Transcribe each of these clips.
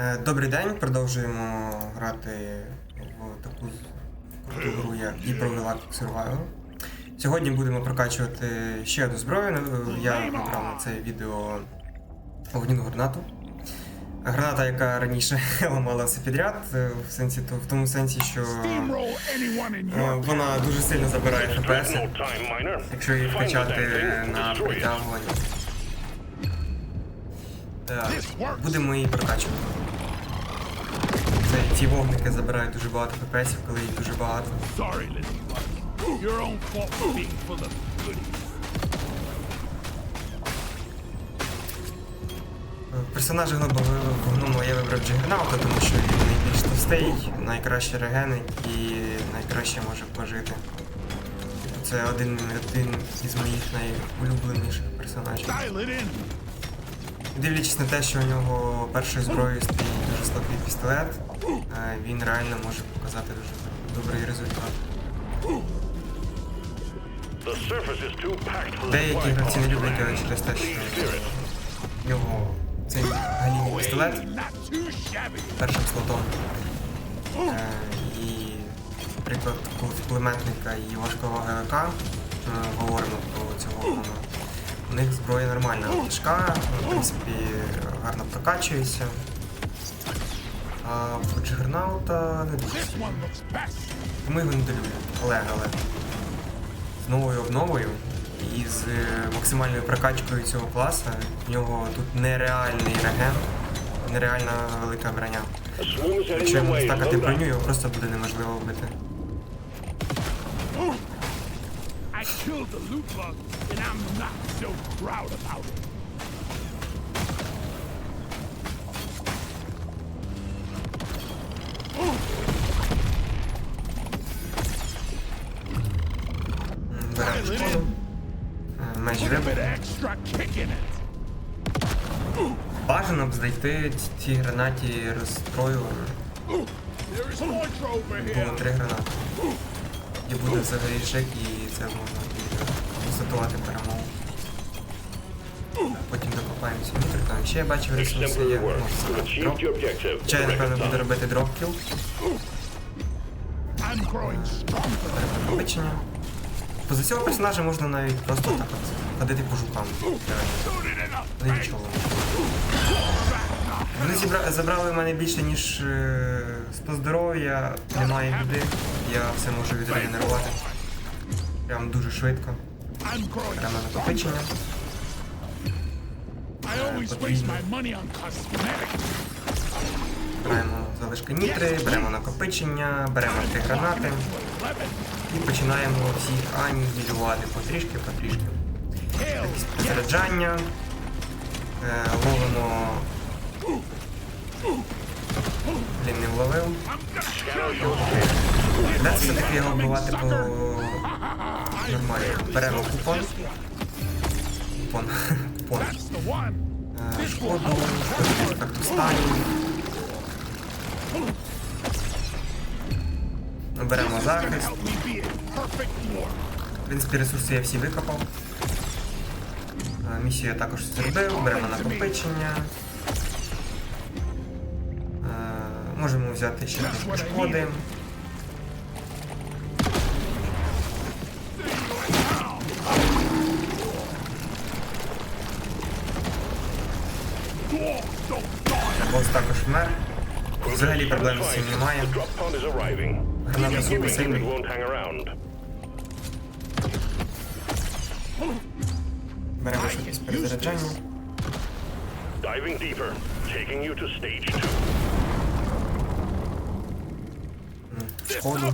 Е, Добрий день, продовжуємо грати в таку круту гру, як Galactic Survival. Сьогодні будемо прокачувати ще одну зброю. Е, Я вибрав на це відео вогняну гранату. Граната, яка раніше ламала все підряд, е, в сенсі в тому сенсі, що вона дуже сильно забирає ФПС, якщо її вкачати на destroy притягування. Так, будемо її прокачувати. Це, ці вогники забирають дуже багато ФПС, коли їх дуже багато. Персонажа гному я вибрав Джигернаута, тому що він найбільш товстий, найкраще регенить і найкраще може пожити. Це один, один із моїх найулюбленіших персонажів. Дивлячись на те, що у нього першою зброєю стоїть дуже слабкий пістолет, е, він реально може показати дуже добрий результат. Деякі гравці не люблять його через те, що нього цей галімий пістолет першим слотом. Е, і, наприклад, коли в кулеметника і важкого ГВК е, говоримо про цього у них зброя нормальна, тяжка, в принципі, гарно прокачується. А в Джигернаута не дуже. Тому його недолюблю. Але, але з новою обновою і з е, максимальною прокачкою цього класу в нього тут нереальний реген, нереальна велика броня. Якщо йому стакати броню, його просто буде неможливо вбити. Killed the loot bug, and I'm not so proud about it. Е. Бажано б знайти ці гранаті over Було три гранати. І буде взагалі шик, і це можна буде констатувати перемогу. Потім докопаємося мітриками. Ще я бачив ресурси, є work. забрати дроп. я, напевно, буду робити дропкіл, growing Поза цього персонажа можна навіть просто так от ходити по жукам. Реально. Нічого. Вони зібра... забрали в мене більше, ніж е, 100 здоров'я, немає біди, я все можу відрегенерувати. Прям дуже швидко. Прямо накопичення. Cosmetics. Беремо залишки нітри, беремо накопичення, беремо три гранати і починаємо всіх анігілювати потрішки, потрішки. Tails. Заряджання. Е, ловимо. Його вбивати по нормально. Беремо купон. Купон. Купон. Е, Шкоду, ефекту стані. Беремо захист. В принципі, ресурси я всі викопав. Е, Місію я також зробив, беремо накопичення. Е, Можемо взяти ще шкоди. Взагалі проблем з цим немає. Граната супер сильний. Беремо швидкість перезаряджання. Diving deeper, taking you to stage two. Шкоду.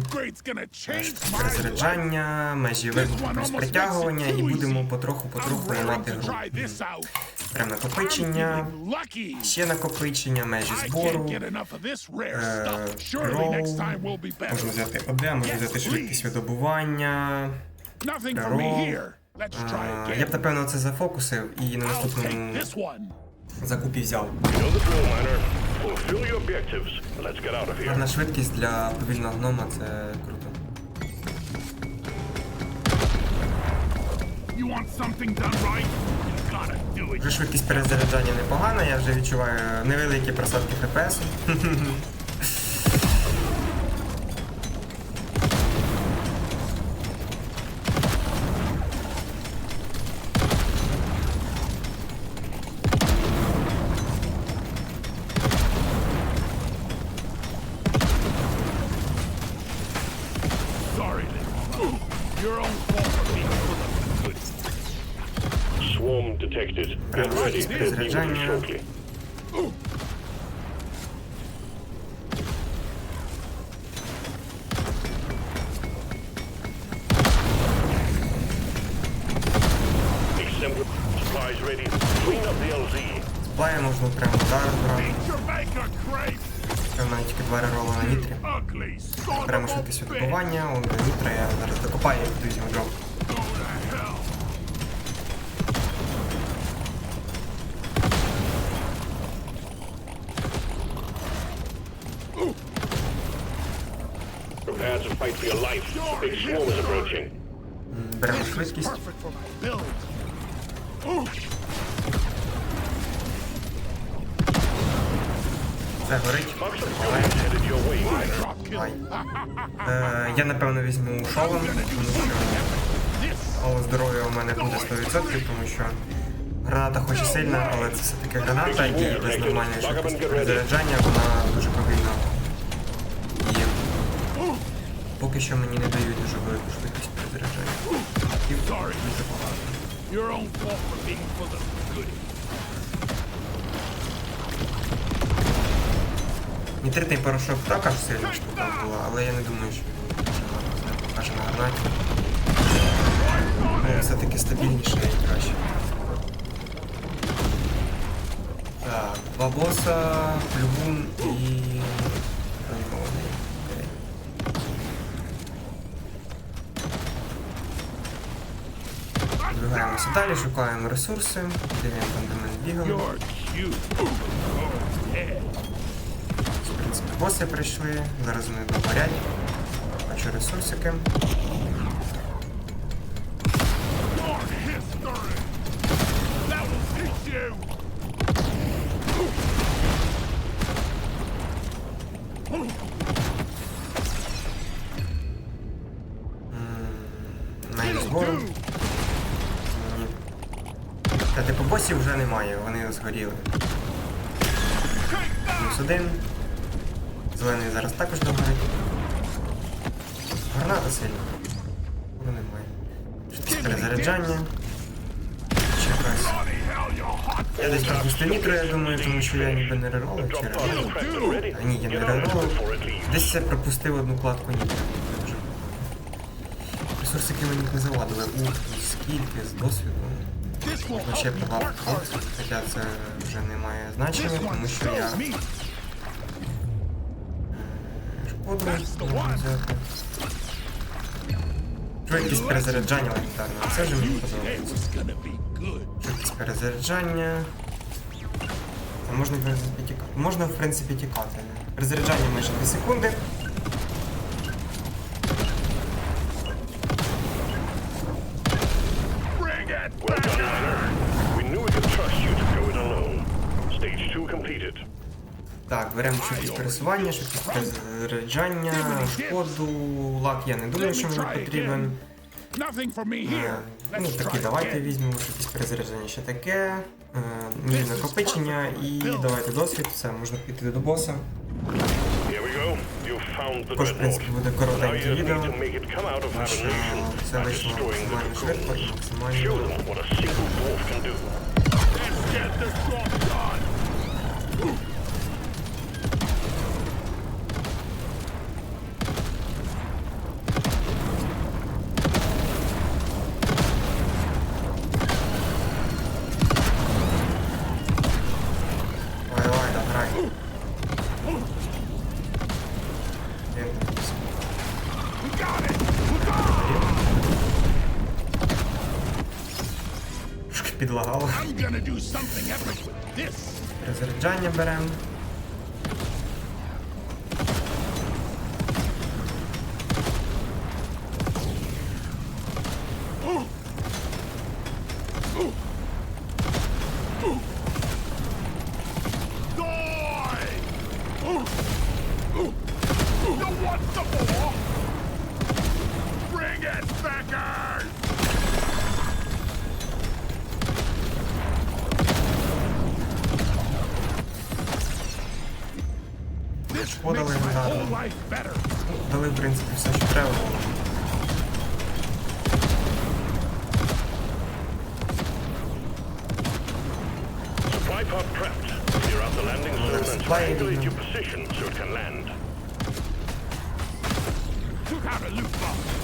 Перезаряджання, межі вибуху плюс притягування і будемо потроху-потроху ламати гру. Прям накопичення, ще накопичення, межі збору. Е, Роу. Можна взяти ОД, можна взяти швидкість видобування. Роу. Е, Я б напевно це зафокусив і на наступному закупі взяв. Гарна швидкість для повільного гнома це круто. You want something done right? Вже швидкість перезаряджання непогана, я вже відчуваю невеликі просадки ФПС. the LZ. Сплає можна прямо зараз брати. Прямо тільки два рероли на son Прямо швидкість bitch. он до нітра, я зараз докопаю і буду Prepare to fight for your life. Big swarm is approaching. Беремо швидкість. Це горить. Е, я напевно візьму шолом, тому що мало здоров'я у мене буде 100%, тому що граната хоч і сильна, але це все-таки граната, і без нормальної швидкості перезаряджання вона дуже повільно діє. Поки що мені не дають дуже велику швидкість перезаряджання. І дуже погано. Нітритний порошок також сильна штука була, але я не думаю, що він покаже на гранаті. Ну, все-таки стабільніше і краще. Так, два боса, плюгун і Двигаємося далі, шукаємо ресурси, дивимо фундамент yeah. В принципі, боси прийшли, зараз вони догорять. Бачу ресурсики. Типу вже немає, вони згоріли. Плюс один. Зелений зараз також догорить. Граната сильна. Ну немає. Швидкість перезаряджання. Ще якась. Я десь пропустив нітро, я думаю, тому що я ніби не реролив чи реролив. А ні, я не реролив. Десь я пропустив одну кладку нітро. Погано. Ресурсики мені не завадили. Ух, скільки з досвіду. You багато work harder. хоча це вже не має значення, тому що я шкоду можу взяти. Швидкість перезаряджання легендарна. Це вже мені Today подобається. good. Швидкість перезаряджання. А можна. Можна, в принципі, тікати. Перезаряджання майже 2 секунди. Так, беремо швидкість пересування, швидкість перезаряджання, шкоду, лак я не думаю, що мені потрібен. Е. Ну, try давайте візьмемо швидкість перезарядження ще таке. Е, Міні накопичення і давайте досвід, все, можна піти до боса. Також, в принципі, буде коротеньке відео, тому що все вийшло максимально швидко і максимально. single підлагало. I'm gonna do something epic with this. Перезаряджання беремо. This What makes are we my not- whole life better. Дали, в принципі, все, що треба було. Supply pod prepped. Clear out the landing zone and supply triangulate even. your position so it can land. Took out a loot box.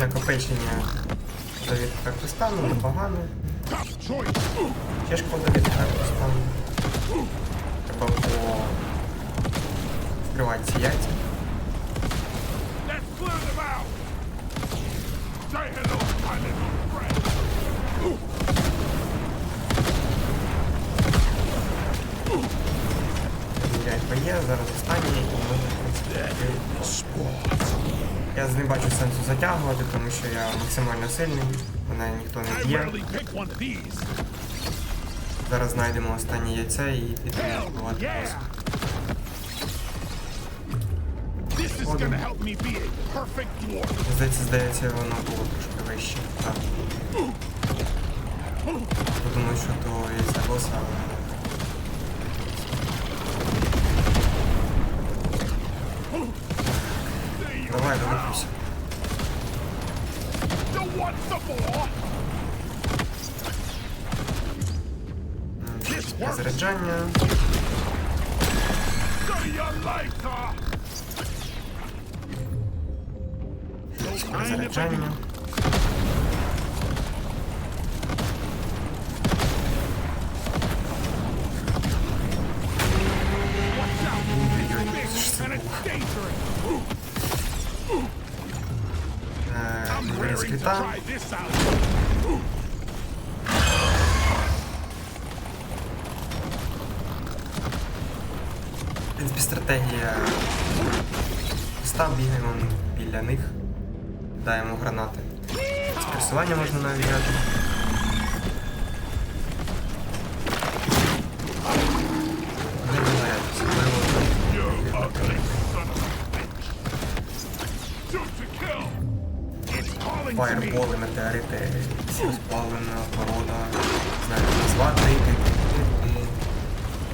Накопичення до ефекту стану непогано. Ще шкода від ефекту стану. Треба було вкривати ці яйця. Затягувати, тому що я максимально сильний, мене ніхто не б'є. Зараз знайдемо останнє яйце і підемо вбивати dwarf. Здається, здається, воно було трошки вище. Так. Подумаю, що то яйця боса, але... You Давай, go. Долупуйся. You want some more? This Для works. заряджання. So you like her? Для заряджання. Ой-ой-ой, що це And було? it's dangerous. Е, Out. В принципі, стратегія. Став бігаємо біля них, даємо гранати. З пересування можна навіть Фаєрболи, метеорити, всі розплавлена порода, знаю, назвати, ти-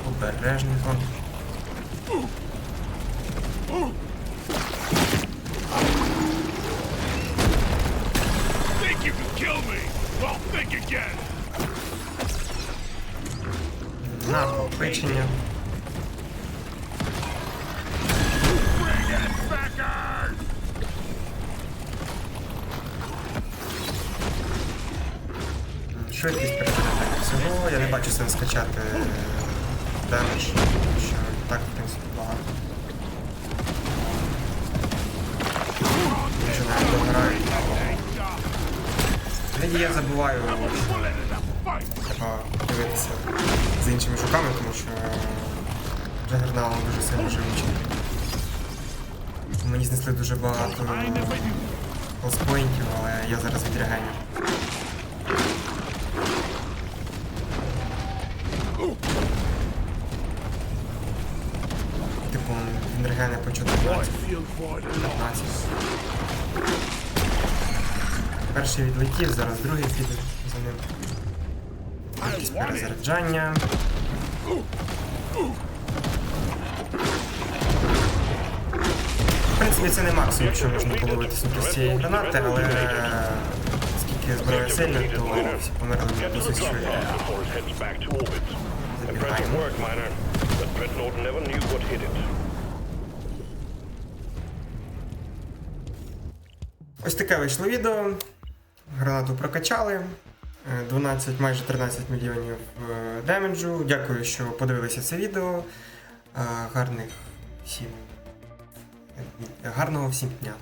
обережненько. Think you can kill me? Well, think again. Накопичення. Bring it! Швидкість переглядання всього. Я не бачу сенс качати демедж, що так, в принципі, багато. Якщо навіть God. Іноді я забуваю, треба дивитися з іншими жуками, тому що Джагернаун дуже сильно живучий. Мені знесли дуже багато I лоспоінтів, але я зараз відрягаю. Регене по 14. I feel for the loss. 15. Перший відлетів, зараз другий піде за ним. Якісь перезаряджання. В принципі, це не максимум, що можна половити суто з цієї гранати, але оскільки зброя сильна, то всі померли the досить швидко. pod Ось таке вийшло відео. Гранату прокачали. Е, 12, майже 13 мільйонів е, демеджу. Дякую, що подивилися це відео. Е, Гарних всім. е, Гарного всім дня.